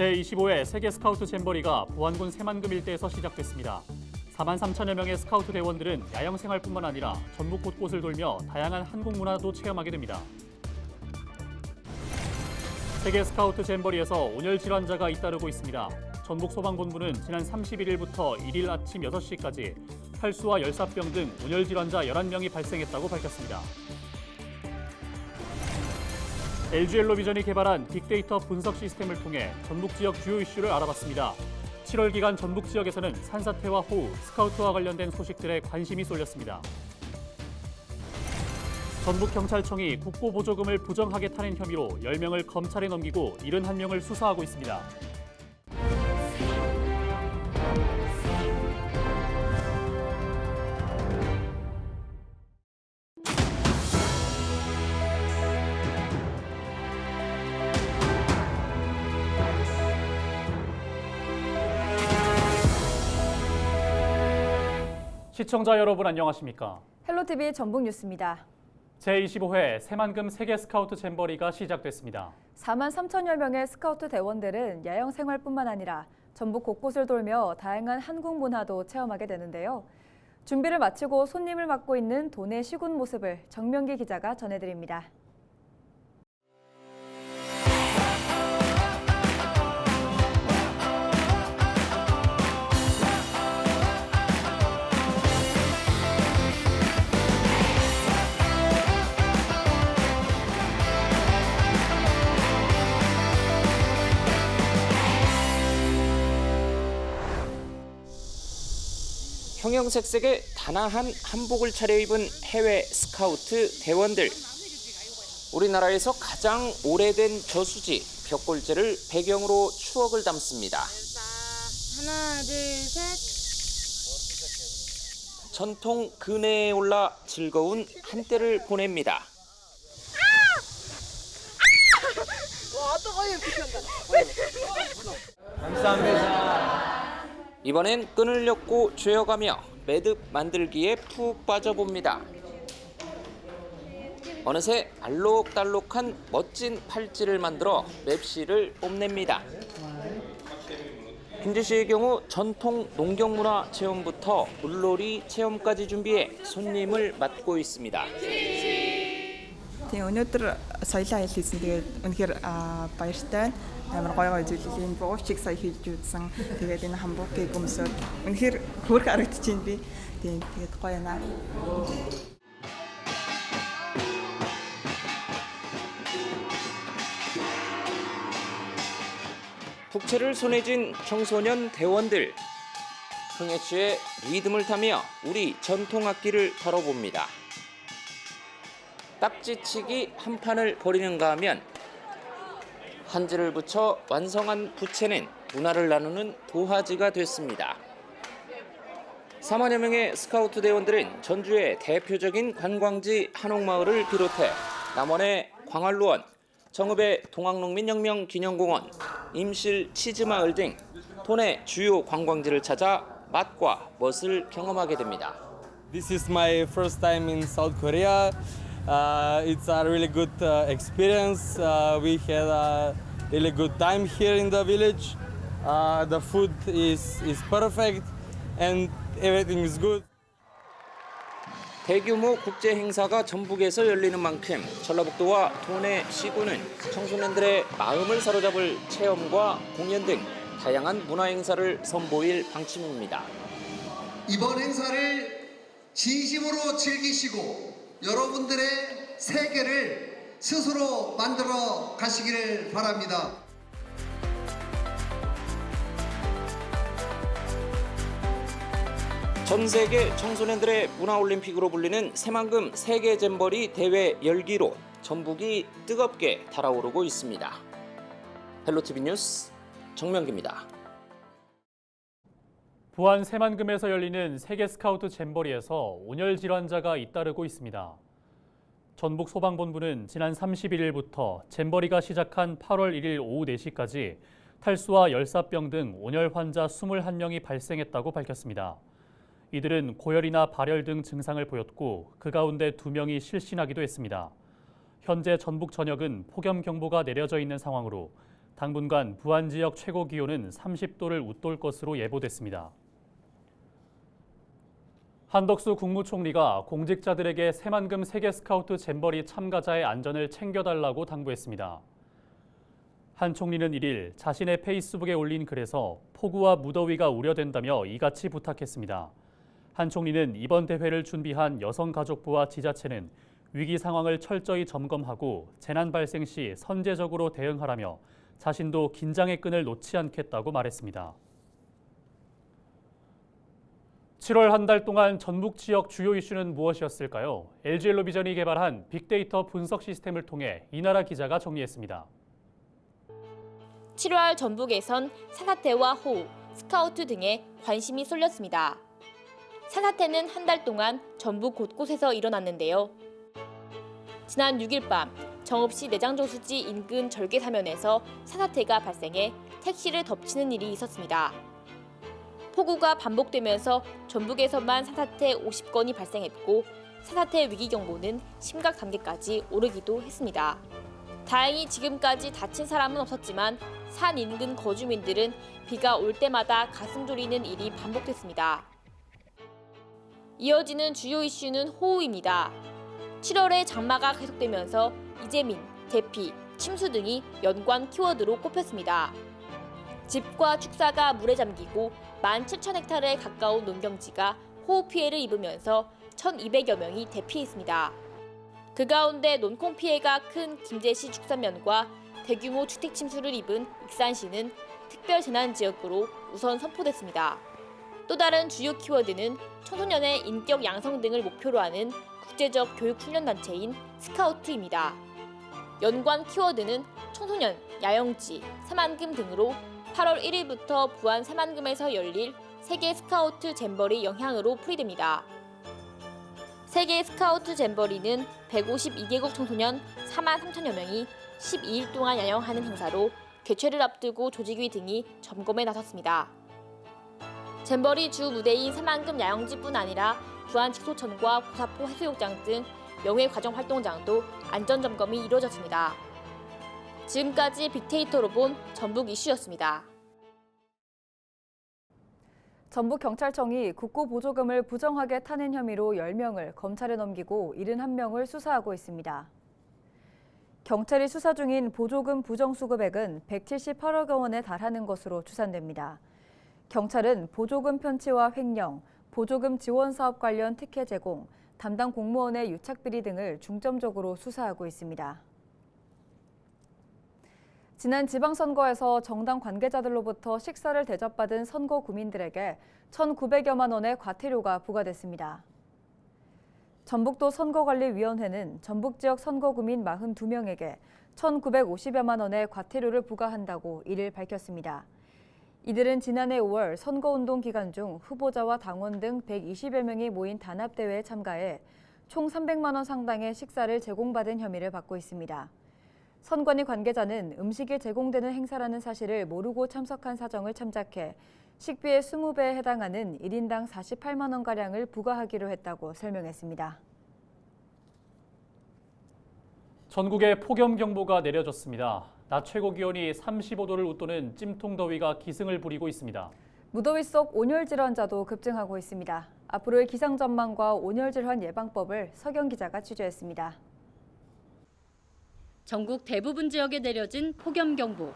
제25회 세계 스카우트 잼버리가 부안군 새만금 일대에서 시작됐습니다. 4만 3천여 명의 스카우트 대원들은 야영 생활뿐만 아니라 전국 곳곳을 돌며 다양한 한국 문화도 체험하게 됩니다. 세계 스카우트 잼버리에서 온열 질환자가 잇따르고 있습니다. 전북 소방본부는 지난 31일부터 1일 아침 6시까지 탈수와 열사병 등 온열 질환자 11명이 발생했다고 밝혔습니다. LG 엘로비전이 개발한 빅데이터 분석 시스템을 통해 전북 지역 주요 이슈를 알아봤습니다. 7월 기간 전북 지역에서는 산사태와 호우, 스카우트와 관련된 소식들에 관심이 쏠렸습니다. 전북경찰청이 국고보조금을 부정하게 타낸 혐의로 10명을 검찰에 넘기고 71명을 수사하고 있습니다. 시청자 여러분 안녕하십니까? 헬로티비 전북 뉴스입니다. 제25회 새만금 세계 스카우트 잼버리가 시작됐습니다. 4만 3천여 명의 스카우트 대원들은 야영 생활뿐만 아니라 전북 곳곳을 돌며 다양한 한국 문화도 체험하게 되는데요. 준비를 마치고 손님을 맡고 있는 도내 시군 모습을 정명기 기자가 전해드립니다. 형형색색의 단아한 한복을 차려입은 해외 스카우트 대원들. 우리나라에서 가장 오래된 저수지 벽골제를 배경으로 추억을 담습니다. 하나, 둘, 셋. 전통 그네에 올라 즐거운 한때를 보냅니다. 이번엔 끈을 엮고 죄어가며 매듭 만들기에 푹 빠져봅니다. 어느새 알록달록한 멋진 팔찌를 만들어 맵시를 뽐냅니다. 김제시의 경우 전통 농경문화 체험부터 물놀이 체험까지 준비해 손님을 맡고 있습니다. Тийм өнөөдөр соёлын аялал хийсэн. Тэгээд үнэхээр аа, баяртай. Амар гоё гоё зүйлийн буувчиг сая хийж үзсэн. Тэгээд энэ хамбургийг өмсөд үнэхээр хөөрх харагдчихээн би. Тийм тэгээд гоё наа. 북채를 손에 쥔 청소년 대원들. 흥에 취해 리듬을 타며 우리 전통 악기를 다뤄봅니다. 딱지치기 한 판을 벌이는가 하면 한지를 붙여 완성한 부채는 문화를 나누는 도화지가 됐습니다. 4만여 명의 스카우트 대원들은 전주의 대표적인 관광지 한옥마을을 비롯해 남원의 광활루원, 정읍의 동학농민혁명 기념공원, 임실 치즈마을 등 도내 주요 관광지를 찾아 맛과 멋을 경험하게 됩니다. This is my first time in South Korea. Uh, it's a really good uh, experience. Uh, we had a really good time here in the village. Uh, the food is, is perfect and everything is good. 대규모 국제 행사가 전북에서 열리는 만큼 전라북도와 도내 시군은 청소년들의 마음을 사로잡을 체험과 공연 등 다양한 문화 행사를 선보일 방침입니다. 이번 행사를 진심으로 즐기시고 여러분들의 세계를 스스로 만들어 가시기를 바랍니다. 전 세계 청소년들의 문화올림픽으로 불리는 새만금 세계 잼버리 대회 열기로 전북이 뜨겁게 달아오르고 있습니다. 헬로티비 뉴스 정명기입니다. 부안 새만금에서 열리는 세계 스카우트 잼버리에서 온열 질환자가 잇따르고 있습니다. 전북 소방본부는 지난 31일부터 잼버리가 시작한 8월 1일 오후 4시까지 탈수와 열사병 등 온열 환자 21명이 발생했다고 밝혔습니다. 이들은 고열이나 발열 등 증상을 보였고 그 가운데 2명이 실신하기도 했습니다. 현재 전북 전역은 폭염 경보가 내려져 있는 상황으로 당분간 부안 지역 최고 기온은 30도를 웃돌 것으로 예보됐습니다. 한덕수 국무총리가 공직자들에게 새만금 세계 스카우트 잼버리 참가자의 안전을 챙겨달라고 당부했습니다. 한 총리는 1일 자신의 페이스북에 올린 글에서 폭우와 무더위가 우려된다며 이같이 부탁했습니다. 한 총리는 이번 대회를 준비한 여성가족부와 지자체는 위기 상황을 철저히 점검하고 재난 발생 시 선제적으로 대응하라며 자신도 긴장의 끈을 놓지 않겠다고 말했습니다. 7월 한 달 동안 전북 지역 주요 이슈는 무엇이었을까요? LG엘로비전이 개발한 빅데이터 분석 시스템을 통해 이나라 기자가 정리했습니다. 7월 전북에선 산사태와 호우, 스카우트 등에 관심이 쏠렸습니다. 산사태는 한 달 동안 전북 곳곳에서 일어났는데요. 지난 6일 밤 정읍시 내장조수지 인근 절개 사면에서 산사태가 발생해 택시를 덮치는 일이 있었습니다. 폭우가 반복되면서 전북에서만 산사태 50건이 발생했고 산사태 위기 경보는 심각 단계까지 오르기도 했습니다. 다행히 지금까지 다친 사람은 없었지만 산 인근 거주민들은 비가 올 때마다 가슴 졸이는 일이 반복됐습니다. 이어지는 주요 이슈는 호우입니다. 7월에 장마가 계속되면서 이재민, 대피, 침수 등이 연관 키워드로 꼽혔습니다. 집과 축사가 물에 잠기고 17,000헥타르에 가까운 농경지가 호우 피해를 입으면서 1,200여 명이 대피했습니다. 그 가운데 논콩 피해가 큰 김제시 축산면과 대규모 주택 침수를 입은 익산시는 특별 재난 지역으로 우선 선포됐습니다. 또 다른 주요 키워드는 청소년의 인격 양성 등을 목표로 하는 국제적 교육 훈련 단체인 스카우트입니다. 연관 키워드는 청소년, 야영지, 새만금 등으로 8월 1일부터 부안 새만금에서 열릴 세계 스카우트 잼버리 영향으로 풀이됩니다. 세계 스카우트 잼버리는 152개국 청소년 4만 3천여 명이 12일 동안 야영하는 행사로 개최를 앞두고 조직위 등이 점검에 나섰습니다. 잼버리 주 무대인 새만금 야영지뿐 아니라 부안 직소천과 고사포 해수욕장 등 명예 과정 활동장도 안전 점검이 이루어졌습니다. 지금까지 빅데이터로 본 전북 이슈였습니다. 전북경찰청이 국고보조금을 부정하게 타낸 혐의로 10명을 검찰에 넘기고 71명을 수사하고 있습니다. 경찰이 수사 중인 보조금 부정수급액은 178억 원에 달하는 것으로 추산됩니다. 경찰은 보조금 편취와 횡령, 보조금 지원 사업 관련 특혜 제공, 담당 공무원의 유착 비리 등을 중점적으로 수사하고 있습니다. 지난 지방선거에서 정당 관계자들로부터 식사를 대접받은 선거 구민들에게 1,900여만 원의 과태료가 부과됐습니다. 전북도 선거관리위원회는 전북 지역 선거구민 42명에게 1,950여만 원의 과태료를 부과한다고 이를 밝혔습니다. 이들은 지난해 5월 선거운동 기간 중 후보자와 당원 등 120여 명이 모인 단합대회에 참가해 총 300만 원 상당의 식사를 제공받은 혐의를 받고 있습니다. 선관위 관계자는 음식이 제공되는 행사라는 사실을 모르고 참석한 사정을 참작해 식비의 20배에 해당하는 1인당 48만 원가량을 부과하기로 했다고 설명했습니다. 전국에 폭염경보가 내려졌습니다. 낮 최고 기온이 35도를 웃도는 찜통 더위가 기승을 부리고 있습니다. 무더위 속 온열 질환자도 급증하고 있습니다. 앞으로의 기상 전망과 온열 질환 예방법을 서경 기자가 취재했습니다. 전국 대부분 지역에 내려진 폭염경보.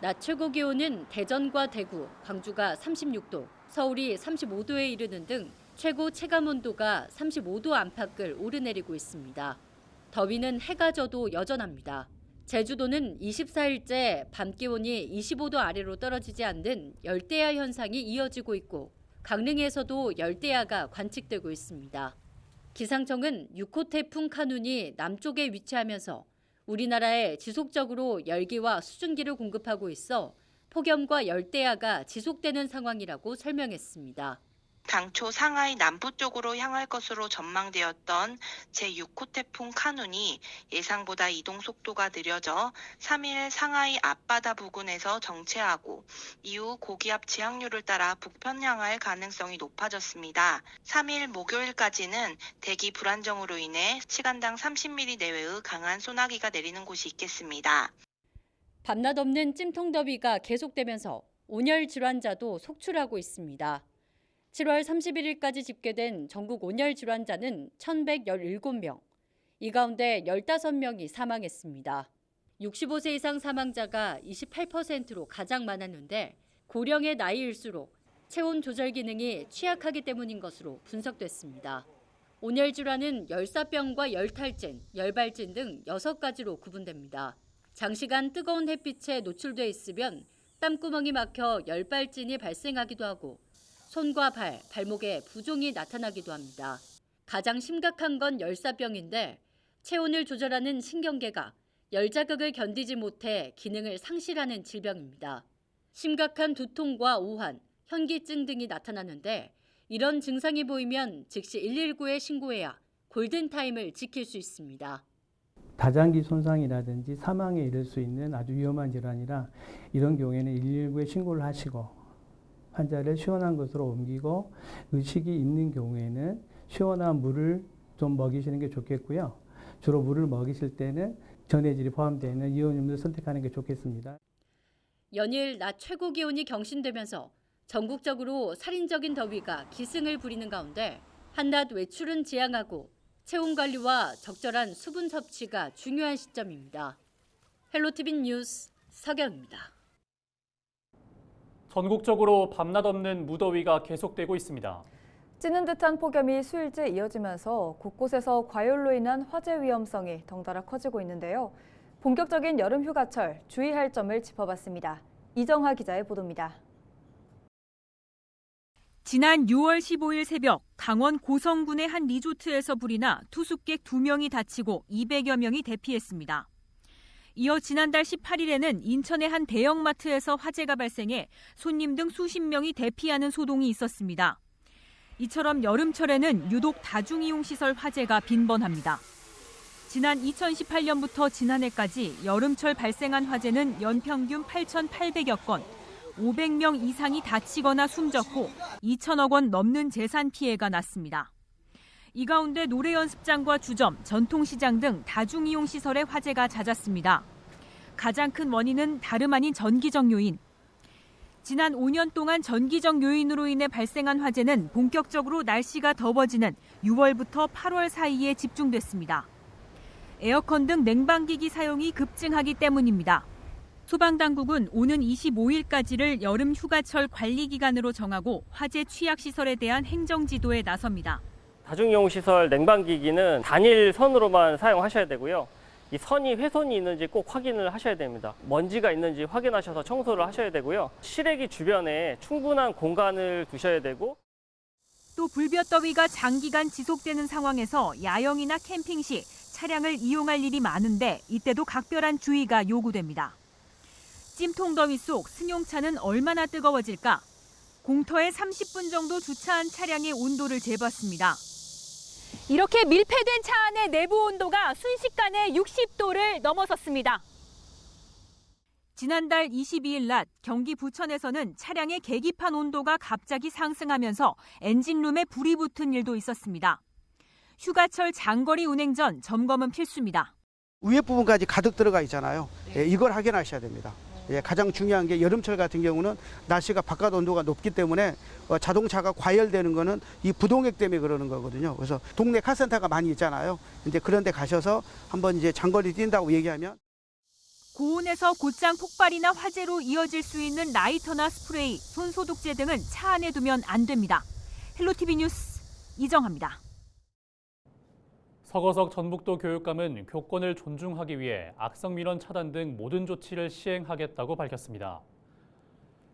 낮 최고 기온은 대전과 대구, 광주가 36도, 서울이 35도에 이르는 등 최고 체감 온도가 35도 안팎을 오르내리고 있습니다. 더위는 해가 져도 여전합니다. 제주도는 24일째 밤 기온이 25도 아래로 떨어지지 않는 열대야 현상이 이어지고 있고 강릉에서도 열대야가 관측되고 있습니다. 기상청은 6호 태풍 카눈이 남쪽에 위치하면서 우리나라에 지속적으로 열기와 수증기를 공급하고 있어 폭염과 열대야가 지속되는 상황이라고 설명했습니다. 당초 상하이 남부 쪽으로 향할 것으로 전망되었던 제6호 태풍 카눈이 예상보다 이동 속도가 느려져 3일 상하이 앞바다 부근에서 정체하고 이후 고기압 지하류를 따라 북편 향할 가능성이 높아졌습니다. 3일 목요일까지는 대기 불안정으로 인해 시간당 30mm 내외의 강한 소나기가 내리는 곳이 있겠습니다. 밤낮 없는 찜통 더위가 계속되면서 온열 질환자도 속출하고 있습니다. 7월 31일까지 집계된 전국 온열 질환자는 1,117명. 이 가운데 15명이 사망했습니다. 65세 이상 사망자가 28%로 가장 많았는데 고령의 나이일수록 체온 조절 기능이 취약하기 때문인 것으로 분석됐습니다. 온열 질환은 열사병과 열탈진, 열발진 등 6가지로 구분됩니다. 장시간 뜨거운 햇빛에 노출돼 있으면 땀구멍이 막혀 열발진이 발생하기도 하고 손과 발, 발목에 부종이 나타나기도 합니다. 가장 심각한 건 열사병인데 체온을 조절하는 신경계가 열자극을 견디지 못해 기능을 상실하는 질병입니다. 심각한 두통과 오한, 현기증 등이 나타나는데 이런 증상이 보이면 즉시 119에 신고해야 골든타임을 지킬 수 있습니다. 다장기 손상이라든지 사망에 이를 수 있는 아주 위험한 질환이라 이런 경우에는 119에 신고를 하시고 환자를 시원한 곳으로 옮기고 의식이 있는 경우에는 시원한 물을 좀 먹이시는 게 좋겠고요. 주로 물을 먹이실 때는 전해질이 포함되어 있는 이온음료를 선택하는 게 좋겠습니다. 연일 낮 최고 기온이 경신되면서 전국적으로 살인적인 더위가 기승을 부리는 가운데 한낮 외출은 지양하고 체온 관리와 적절한 수분 섭취가 중요한 시점입니다. 헬로티비 뉴스 서경입니다. 전국적으로 밤낮 없는 무더위가 계속되고 있습니다. 찌는 듯한 폭염이 수일째 이어지면서 곳곳에서 과열로 인한 화재 위험성이 덩달아 커지고 있는데요. 본격적인 여름 휴가철 주의할 점을 짚어봤습니다. 이정화 기자의 보도입니다. 지난 6월 15일 새벽 강원 고성군의 한 리조트에서 불이 나 투숙객 2명이 다치고 200여 명이 대피했습니다. 이어 지난달 18일에는 인천의 한 대형마트에서 화재가 발생해 손님 등 수십 명이 대피하는 소동이 있었습니다. 이처럼 여름철에는 유독 다중이용시설 화재가 빈번합니다. 지난 2018년부터 지난해까지 여름철 발생한 화재는 연평균 8,800여 건, 500명 이상이 다치거나 숨졌고 2천억 원 넘는 재산 피해가 났습니다. 이 가운데 노래 연습장과 주점, 전통시장 등 다중이용 시설의 화재가 잦았습니다. 가장 큰 원인은 다름 아닌 전기적 요인. 지난 5년 동안 전기적 요인으로 인해 발생한 화재는 본격적으로 날씨가 더워지는 6월부터 8월 사이에 집중됐습니다. 에어컨 등 냉방기기 사용이 급증하기 때문입니다. 소방당국은 오는 25일까지를 여름 휴가철 관리 기간으로 정하고 화재 취약 시설에 대한 행정 지도에 나섭니다. 다중이용 시설 냉방기기는 단일 선으로만 사용하셔야 되고요. 이 선이 훼손이 있는지 꼭 확인을 하셔야 됩니다. 먼지가 있는지 확인하셔서 청소를 하셔야 되고요. 실외기 주변에 충분한 공간을 두셔야 되고 또 불볕더위가 장기간 지속되는 상황에서 야영이나 캠핑 시 차량을 이용할 일이 많은데 이때도 각별한 주의가 요구됩니다. 찜통더위 속 승용차는 얼마나 뜨거워질까? 공터에 30분 정도 주차한 차량의 온도를 재봤습니다. 이렇게 밀폐된 차 안의 내부 온도가 순식간에 60도를 넘어섰습니다. 지난달 22일 낮 경기 부천에서는 차량의 계기판 온도가 갑자기 상승하면서 엔진룸에 불이 붙은 일도 있었습니다. 휴가철 장거리 운행 전 점검은 필수입니다. 위에 부분까지 가득 들어가 있잖아요. 예, 이걸 확인하셔야 됩니다. 예, 가장 중요한 게 여름철 같은 경우는 날씨가 바깥 온도가 높기 때문에 어, 자동차가 과열되는 거는 이 부동액 때문에 그러는 거거든요. 그래서 동네 카센터가 많이 있잖아요. 근데 그런 데 가셔서 한번 이제 장거리 뛴다고 얘기하면 고온에서 곧장 폭발이나 화재로 이어질 수 있는 라이터나 스프레이, 손소독제 등은 차 안에 두면 안 됩니다. 헬로티비 뉴스 이정합니다. 서거석 전북도 교육감은 교권을 존중하기 위해 악성 민원 차단 등 모든 조치를 시행하겠다고 밝혔습니다.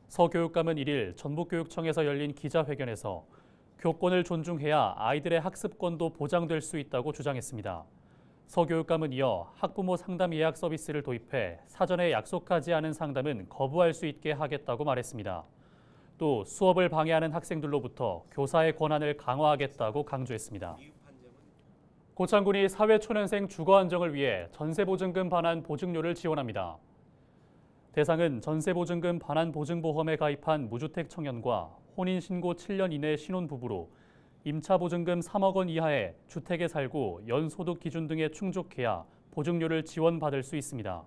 서 교육감은 1일 전북교육청에서 열린 기자회견에서 교권을 존중해야 아이들의 학습권도 보장될 수 있다고 주장했습니다. 서 교육감은 이어 학부모 상담 예약 서비스를 도입해 사전에 약속하지 않은 상담은 거부할 수 있게 하겠다고 말했습니다. 또 수업을 방해하는 학생들로부터 교사의 권한을 강화하겠다고 강조했습니다. 고창군이 사회초년생 주거 안정을 위해 전세보증금 반환 보증료를 지원합니다. 대상은 전세보증금 반환 보증보험에 가입한 무주택 청년과 혼인 신고 7년 이내 신혼 부부로 임차 보증금 3억 원 이하의 주택에 살고 연소득 기준 등에 충족해야 보증료를 지원받을 수 있습니다.